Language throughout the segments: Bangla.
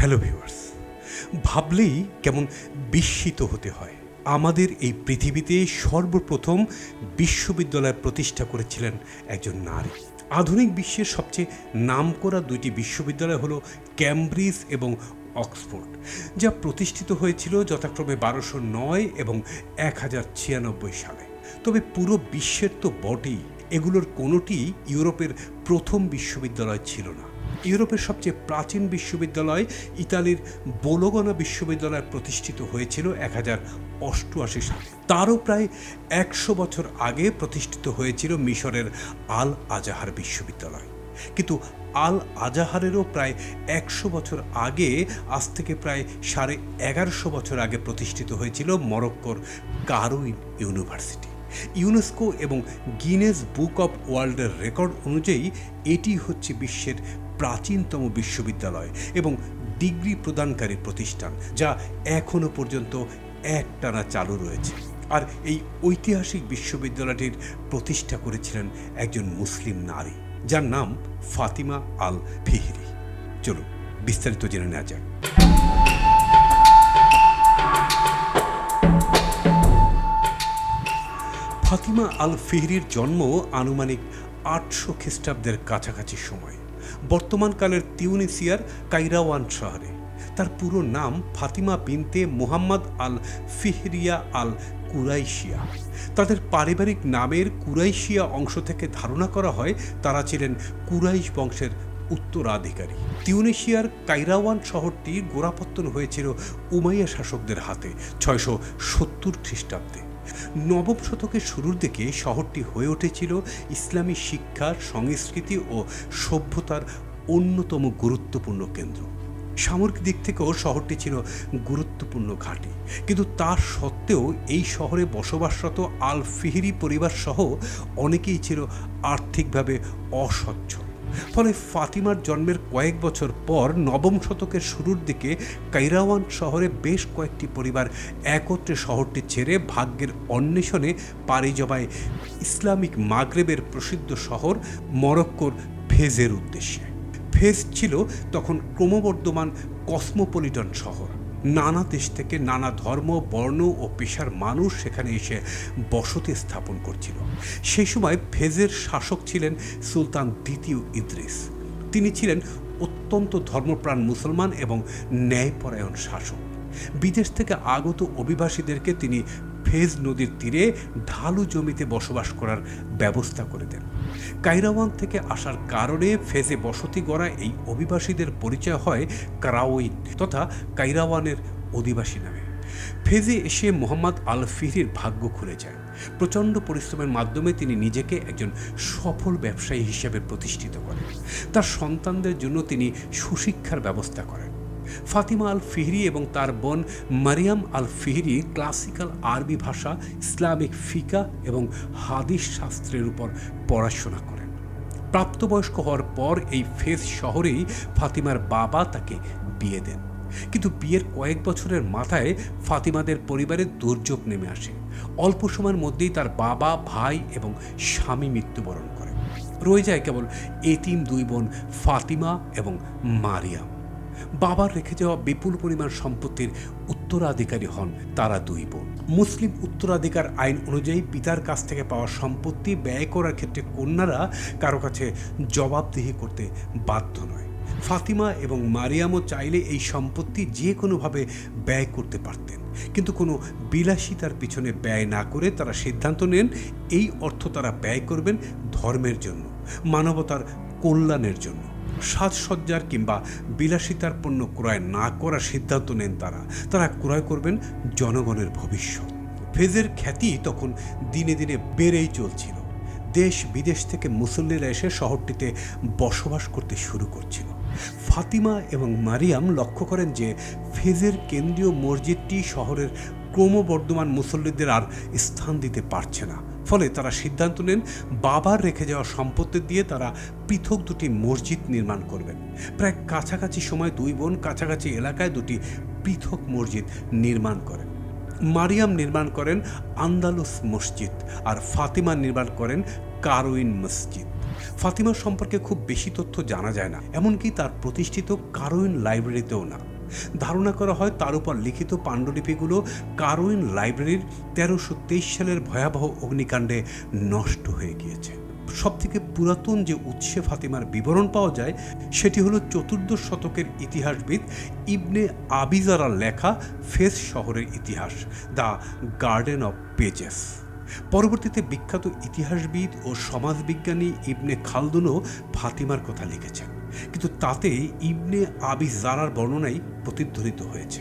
হ্যালো ভিউয়ার্স ভাবলেই কেমন বিস্মিত হতে হয়। আমাদের এই পৃথিবীতে সর্বপ্রথম বিশ্ববিদ্যালয় প্রতিষ্ঠা করেছিলেন একজন নারী। আধুনিক বিশ্বের সবচেয়ে নাম করা দুইটি বিশ্ববিদ্যালয় হলো ক্যামব্রিজ এবং অক্সফোর্ড যা প্রতিষ্ঠিত হয়েছিল যথাক্রমে বারোশো নয় এবং এক হাজার ছিয়ানব্বই সালে। তবে পুরো বিশ্বের তো বটেই, এগুলোর কোনোটি ইউরোপের প্রথম বিশ্ববিদ্যালয় ছিল না। ইউরোপের সবচেয়ে প্রাচীন বিশ্ববিদ্যালয় ইতালির বোলোগনা বিশ্ববিদ্যালয় প্রতিষ্ঠিত হয়েছিল এক হাজার অষ্টআশি সালে। তারও প্রায় একশো বছর আগে প্রতিষ্ঠিত হয়েছিল মিশরের আল আজাহার বিশ্ববিদ্যালয়। কিন্তু আল আজাহারেরও প্রায় একশো বছর আগে, আজ থেকে প্রায় সাড়ে এগারোশো বছর আগে প্রতিষ্ঠিত হয়েছিল মরক্কোর কারুইন ইউনিভার্সিটি। ইউনেস্কো এবং গিনেস বুক অফ ওয়ার্ল্ডের রেকর্ড অনুযায়ী এটি হচ্ছে বিশ্বের প্রাচীনতম বিশ্ববিদ্যালয় এবং ডিগ্রি প্রদানকারী প্রতিষ্ঠান, যা এখনও পর্যন্ত একটানা চালু রয়েছে। আর এই ঐতিহাসিক বিশ্ববিদ্যালয়টির প্রতিষ্ঠা করেছিলেন একজন মুসলিম নারী, যার নাম ফাতিমা আল ফিহিরি চলুন, বিস্তারিত জেনে নেওয়া যাক। ফাতিমা আল ফিহরির জন্ম আনুমানিক আটশো খ্রিস্টাব্দের কাছাকাছি সময়। বর্তমানকালের তিউনিসিয়ার কাইরাওয়ান শহরে। তার পুরো নাম ফাতিমা বিনতে মুহাম্মদ আল ফিহরিয়া আল কুরাইশিয়া তাদের পারিবারিক নামের কুরাইশিয়া অংশ থেকে ধারণা করা হয়, তারা ছিলেন কুরাইশ বংশের উত্তরাধিকারী। তিউনেশিয়ার কাইরাওয়ান শহরটি গোড়াপত্তন হয়েছিল উমাইয়া শাসকদের হাতে, ছয়শো সত্তর খ্রিস্টাব্দে। নবম শতকের শুরুর দিকে শহরটি হয়ে উঠেছিল ইসলামী শিক্ষা সংস্কৃতি ও সভ্যতার অন্যতম গুরুত্বপূর্ণ কেন্দ্র। সামরিক দিক থেকেও শহরটি ছিল গুরুত্বপূর্ণ ঘাঁটি। কিন্তু তার সত্ত্বেও এই শহরে বসবাসরত আল ফিহিরি পরিবার সহ অনেকেই ছিল আর্থিকভাবে অসচ্ছল ফলে ফাতিমার জন্মের কয়েক বছর পর নবম শতকের শুরুর দিকে কাইরাওয়ান শহরে বেশ কয়েকটি পরিবার একত্রে শহরটি ছেড়ে ভাগ্যের অন্বেষণে পাড়ি জমায়। ইসলামিক মাগরেবের প্রসিদ্ধ শহর মরক্কোর ফেজের উদ্দেশ্যে। ফেজ ছিল তখন ক্রমবর্ধমান কসমোপলিটন শহর। নানা দেশ থেকে নানা ধর্ম, বর্ণ ও পেশার মানুষ সেখানে এসে বসতি স্থাপন করছিল। সেই সময় ফেজের শাসক ছিলেন সুলতান দ্বিতীয় ইদ্রিস। তিনি ছিলেন অত্যন্ত ধর্মপ্রাণ মুসলমান এবং ন্যায়পরায়ণ শাসক। বিদেশ থেকে আগত অভিবাসীদেরকে তিনি ফেজ নদীর তীরে ঢালু জমিতে বসবাস করার ব্যবস্থা করে দেন। কাইরাওয়ান থেকে আসার কারণে ফেজে বসতি গড়া এই অভিবাসীদের পরিচয় হয় কারাওইন তথা কাইরাওয়ানের অধিবাসী নামে। ফেজে এসে মোহাম্মদ আল ফিরির ভাগ্য খুলে যায়। প্রচণ্ড পরিশ্রমের মাধ্যমে তিনি নিজেকে একজন সফল ব্যবসায়ী হিসেবে প্রতিষ্ঠিত করেন। তার সন্তানদের জন্য তিনি সুশিক্ষার ব্যবস্থা করেন। ফাতিমা আল ফিহরি এবং তার বোন মারিয়াম আল ফিহরি ক্লাসিক্যাল আরবি ভাষা, ইসলামিক ফিকা এবং হাদিস শাস্ত্রের উপর পড়াশোনা করেন। প্রাপ্তবয়স্ক হওয়ার পর এই ফেজ শহরেই ফাতিমার বাবা তাকে বিয়ে দেন। কিন্তু বিয়ের কয়েক বছরের মাথায় ফাতিমাদের পরিবারে দুর্যোগ নেমে আসে। অল্প সময়ের মধ্যেই তার বাবা, ভাই এবং স্বামী মৃত্যুবরণ করেন রয়ে যায় কেবল এতিম দুই বোন ফাতিমা এবং মারিয়াম। বাবার রেখে যাওয়া বিপুল পরিমাণ সম্পত্তির উত্তরাধিকারী হন তারা দুই বোন। মুসলিম উত্তরাধিকার আইন অনুযায়ী পিতার কাছ থেকে পাওয়া সম্পত্তি ব্যয় করার ক্ষেত্রে কন্যারা কারও কাছে জবাবদিহি করতে বাধ্য নয়। ফাতিমা এবং মারিয়ামও চাইলে এই সম্পত্তি যে কোনোভাবে ব্যয় করতে পারতেন। কিন্তু কোনো বিলাসিতার পিছনে ব্যয় না করে তারা সিদ্ধান্ত নেন, এই অর্থ তারা ব্যয় করবেন ধর্মের জন্য, মানবতার কল্যাণের জন্য। সাজসজ্জার কিংবা বিলাসিতার পণ্য ক্রয় না করার সিদ্ধান্ত নেন তারা। তারা ক্রয় করবেন জনগণের ভবিষ্যৎ। ফেজের খ্যাতি তখন দিনে দিনে বেড়েই চলছিল। দেশ বিদেশ থেকে মুসল্লিরা এসে শহরটিতে বসবাস করতে শুরু করছিল। ফাতিমা এবং মারিয়াম লক্ষ্য করেন যে ফেজের কেন্দ্রীয় মসজিদটি শহরের ক্রমবর্ধমান মুসল্লিদের আর স্থান দিতে পারছে না। ফলে তারা সিদ্ধান্ত নেন বাবার রেখে যাওয়া সম্পত্তি দিয়ে তারা পৃথক দুটি মসজিদ নির্মাণ করবেন। প্রায় কাছাকাছি সময় দুই বোন কাছাকাছি এলাকায় দুটি পৃথক মসজিদ নির্মাণ করেন। মারিয়াম নির্মাণ করেন আন্দালুস মসজিদ আর ফাতিমা নির্মাণ করেন কারুইন মসজিদ। ফাতিমার সম্পর্কে খুব বেশি তথ্য জানা যায় না, এমনকি তার প্রতিষ্ঠিত কারুইন লাইব্রেরিতেও না। ধারণা করা হয় তার উপর লিখিত পাণ্ডুলিপিগুলো কারোইন লাইব্রেরির তেরোশো তেইশ সালের ভয়াবহ অগ্নিকাণ্ডে নষ্ট হয়ে গিয়েছে। সবথেকে পুরাতন যে উৎসে ফাতিমার বিবরণ পাওয়া যায়, সেটি হলো চতুর্দশ শতকের ইতিহাসবিদ ইবনে আবিজারার লেখা ফেস শহরের ইতিহাস, দ্য গার্ডেন অফ পেজেস। পরবর্তীতে বিখ্যাত ইতিহাসবিদ ও সমাজবিজ্ঞানী ইবনে খালদুনও ফাতিমার কথা লিখেছেন। কিন্তু তাতে ইবনে আবিজারার বর্ণনাই প্রতিধ্বনিত হয়েছে।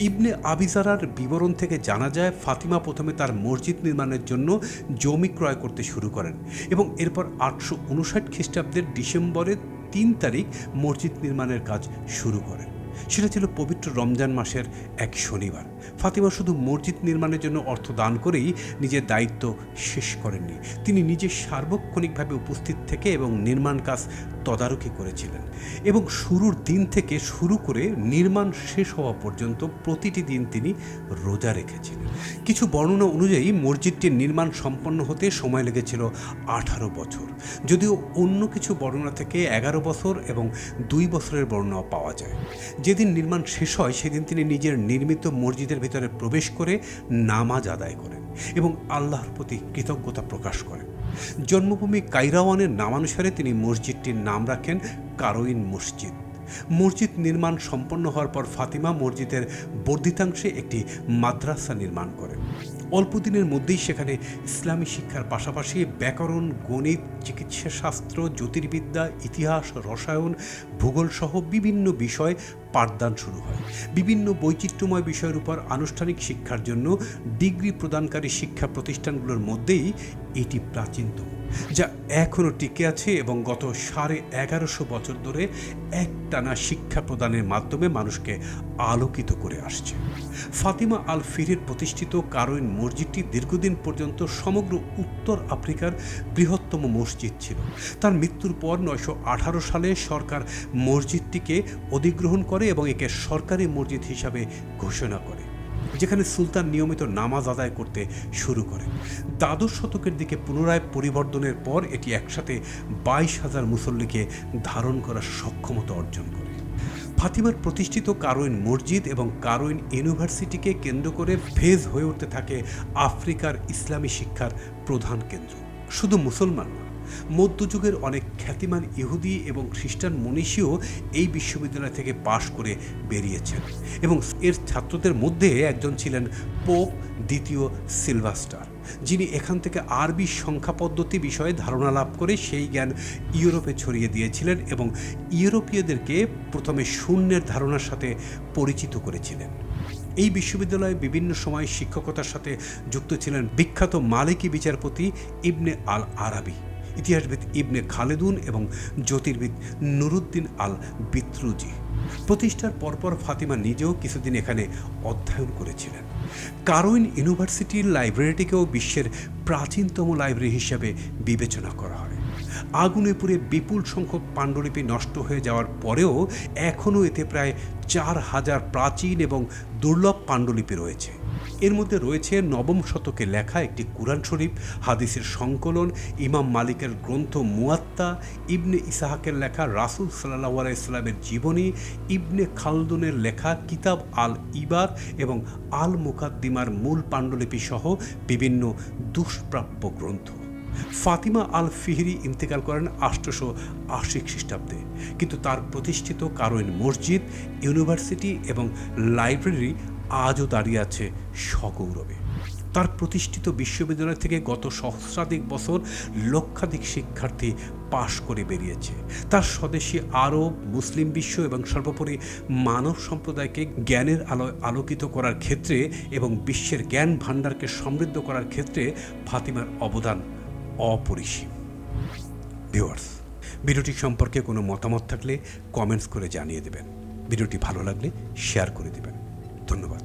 ইবনে আবিজারার বিবরণ থেকে জানা যায়, ফাতিমা প্রথমে তার মসজিদ নির্মাণের জন্য জমি ক্রয় করতে শুরু করেন এবং এরপর আটশো উনষাট খ্রিস্টাব্দের ডিসেম্বরের তিন তারিখ মসজিদ নির্মাণের কাজ শুরু করেন। সেটা ছিল পবিত্র রমজান মাসের এক শনিবার। ফাতিমা শুধু মসজিদ নির্মাণের জন্য অর্থ দান করেই নিজের দায়িত্ব শেষ করেননি। তিনি নিজে সার্বক্ষণিকভাবে উপস্থিত থেকে এবং নির্মাণ কাজ তদারকি করেছিলেন এবং শুরুর দিন থেকে শুরু করে নির্মাণ শেষ হওয়া পর্যন্ত প্রতিটি দিন তিনি রোজা রেখেছিলেন। কিছু বর্ণনা অনুযায়ী মসজিদটির নির্মাণ সম্পন্ন হতে সময় লেগেছিল আঠারো বছর। যদিও অন্য কিছু বর্ণনা থেকে এগারো বছর এবং দুই বছরের বর্ণনা পাওয়া যায়। যেদিন নির্মাণ শেষ হয়, সেদিন তিনি নিজের নির্মিত মসজিদের ভিতরে প্রবেশ করে নামাজ আদায় করেন এবং আল্লাহর প্রতি কৃতজ্ঞতা প্রকাশ করেন। জন্মভূমি কাইরাওয়ানের নামানুসারে তিনি মসজিদটির নাম রাখেন কারোইন মসজিদ। মসজিদ নির্মাণ সম্পন্ন হওয়ার পর ফাতিমা মসজিদের বর্ধিতাংশে একটি মাদ্রাসা নির্মাণ করেন। অল্প দিনের মধ্যেই সেখানে ইসলামী শিক্ষার পাশাপাশি ব্যাকরণ, গণিত, চিকিৎসাশাস্ত্র, জ্যোতির্বিদ্যা, ইতিহাস, রসায়ন, ভূগোল সহ বিভিন্ন বিষয় পাঠদান শুরু হয়। বিভিন্ন বৈচিত্র্যময় বিষয়ের উপর আনুষ্ঠানিক শিক্ষার জন্য ডিগ্রি প্রদানকারী শিক্ষা প্রতিষ্ঠানগুলোর মধ্যেই এটি প্রাচীনতম, যা এখনও টিকে আছে এবং গত সাড়ে এগারোশো বছর ধরে একটানা শিক্ষা প্রদানের মাধ্যমে মানুষকে আলোকিত করে আসছে। ফাতিমা আল ফিরের প্রতিষ্ঠিত কারোইন মসজিদটি দীর্ঘদিন পর্যন্ত সমগ্র উত্তর আফ্রিকার বৃহত্তম মসজিদ ছিল। তার মৃত্যুর পর নয়শো আঠারো সালে সরকার মসজিদটিকে অধিগ্রহণ করে এবং একে সরকারি মসজিদ হিসাবে ঘোষণা করে, যেখানে সুলতান নিয়মিত নামাজ আদায় করতে শুরু করেন দ্বাদশ শতকের দিকে পুনরায় পরিবর্তনের পর এটি একসাথে বাইশ হাজার মুসল্লিকে ধারণ করার সক্ষমতা অর্জন করে। ফাতিমার প্রতিষ্ঠিত কারোইন মসজিদ এবং কারোইন ইউনিভার্সিটিকে কেন্দ্র করে ফেজ হয়ে উঠতে থাকে আফ্রিকার ইসলামী শিক্ষার প্রধান কেন্দ্র। শুধু মুসলমান না মধ্যযুগের অনেক খ্যাতিমান ইহুদি এবং খ্রিস্টান মনীষীও এই বিশ্ববিদ্যালয় থেকে পাশ করে বেরিয়েছেন এবং এর ছাত্রদের মধ্যে একজন ছিলেন পোপ দ্বিতীয় সিলভাস্টার, যিনি এখান থেকে আরবি সংখ্যা পদ্ধতি বিষয়ে ধারণা লাভ করে সেই জ্ঞান ইউরোপে ছড়িয়ে দিয়েছিলেন এবং ইউরোপীয়দেরকে প্রথমে শূন্যের ধারণার সাথে পরিচিত করেছিলেন। এই বিশ্ববিদ্যালয়ে বিভিন্ন সময় শিক্ষকতার সাথে যুক্ত ছিলেন বিখ্যাত মালিকি বিচারপতি ইবনে আল আরাবি ইতিহাসবিদ ইবনে খালেদুন এবং জ্যোতির্বিদ নুরুদ্দিন আল বিত্রুজি প্রতিষ্ঠার পরপর ফাতিমা নিজেও কিছুদিন এখানে অধ্যয়ন করেছিলেন। কারোইন ইউনিভার্সিটির লাইব্রেরিটিকেও বিশ্বের প্রাচীনতম লাইব্রেরি হিসাবে বিবেচনা করা হয়। আগুনে পুড়ে বিপুল সংখ্যক পাণ্ডুলিপি নষ্ট হয়ে যাওয়ার পরেও এখনও এতে প্রায় চার হাজার প্রাচীন এবং দুর্লভ পাণ্ডুলিপি রয়েছে। এর মধ্যে রয়েছে নবম শতকে লেখা একটি কুরআন শরীফ, হাদিসের সংকলন, ইমাম মালিকের গ্রন্থ মুয়াত্তা, ইবনে ইসাহাকের লেখা রাসুল সাল্লাহ ইসলামের জীবনী, ইবনে খালদুনের লেখা কিতাব আল ইবার এবং আল মুকাদ্দিমার মূল পাণ্ডুলিপি সহ বিভিন্ন দুষ্প্রাপ্য গ্রন্থ। ফাতিমা আল ফিহরি ইন্তেকাল করেন আষ্টশো আশি খ্রিস্টাব্দে। কিন্তু তার প্রতিষ্ঠিত কারোইন মসজিদ, ইউনিভার্সিটি এবং লাইব্রেরি আজও দাঁড়িয়ে আছে সগৌরবে। তার প্রতিষ্ঠিত বিশ্ববিদ্যালয় থেকে গত সহস্রাধিক বছর লক্ষাধিক শিক্ষার্থী পাশ করে বেরিয়েছে। তার স্বদেশী আরব, মুসলিম বিশ্ব এবং সর্বোপরি মানব সম্প্রদায়কে জ্ঞানের আলোয় আলোকিত করার ক্ষেত্রে এবং বিশ্বের জ্ঞান ভাণ্ডারকে সমৃদ্ধ করার ক্ষেত্রে ফাতিমার অবদান অপরিসীম। ভিউয়ার্স, ভিডিওটি সম্পর্কে কোনো মতামত থাকলে কমেন্টস করে জানিয়ে দেবেন। ভিডিওটি ভালো লাগলে শেয়ার করে দেবেন। ধন্যবাদ